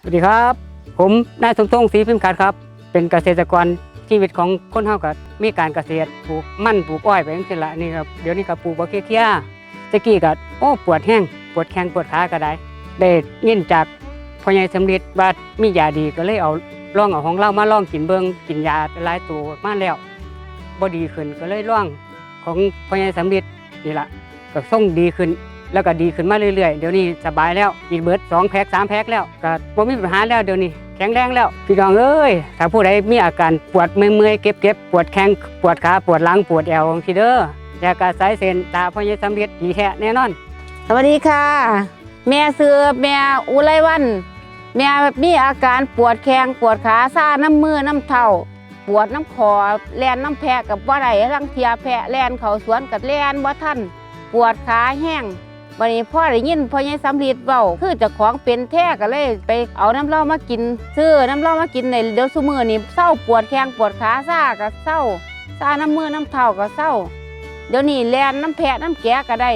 สวัสดีครับ ผมนายสมทรงศรีพิมพ์ขัดครับ เป็นเกษตรกรชีวิตของคนเฮากับมีการเกษตรปลูกมันปลูกอ้อยไปจังซี่ละนี่ครับเดี๋ยวนี้ก็ปลูกบ่เคี้ยๆตะกี้ก็โอ้ปวดแห้งปวดแข้งปวดขาก็ได้ได้ยินจากพ่อใหญ่สำริดว่ามียาดีก็เลยเอาลองเอาของเรามาลองกินเบิงกินยาหลายตัวมาแล้วบ่ดีขึ้นก็เลยลองของพ่อใหญ่สำริดนี่ละก็ส่งดีขึ้น แล้วก็ดีขึ้นมาเรื่อยๆ เดี๋ยวนี้สบายแล้วกินเบิร์ดสองแพ็คสามแพ็คแล้วก็บ่มีปัญหาแล้วเดี๋ยวนี้แข็งแรงแล้วพี่น้องเอ้ยถ้าผู้ใดมีอาการปวดเมื่อยๆเก็บๆปวดแข้งปวดขาปวดหลังปวดแอวพี่เด้อยากระสายเส้นตาพอใหญ่สำเร็จดีแท้แน่นอน สวัสดีค่ะ แม่ซื้อแม่อุไรวันแม่มีอาการปวดแข้งปวดขาซ่าน้ำมือน้ำเท้าปวดน้ำคอแลนน้ำแพะกับว่าไรทั้งเทียแพะแลนเขาสวนกับแลนบ่าท่านปวดขาแห้ง วันนี้พ่อได้ยินพ่อใหญ่สำลีเบาคือจ้าของเป็นแท้ก็เลยไปเอาน้ำเล้ามากิน ซื้อน้ำเล้ามากินในเดี๋ยวซุมือนี่เศร้าปวดแข้งปวดขาซ่าก็เศร้าซ่าน้ำมือน้ำเท้าก็เศร้า เดี๋ยวนี้แลนน้ำแพะน้ำแกะก็ได้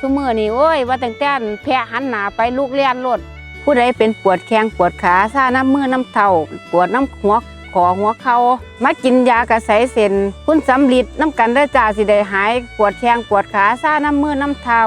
ซุมือนี่โอ้ยว่าแต่งแต่นแพะหันหนาไปลูกเลียนรถผู้ใดเป็นปวดแข้งปวดขาซ่าน้ำมือน้ำเท้าปวดน้ำหัวขอหัวเขา่ามากินยากระใสเส้นคุณสำลิดน้ำกันได้จ่าสิได้หาย ปวดแข้งปวดขาซ่าน้ำมือน้ำเท้า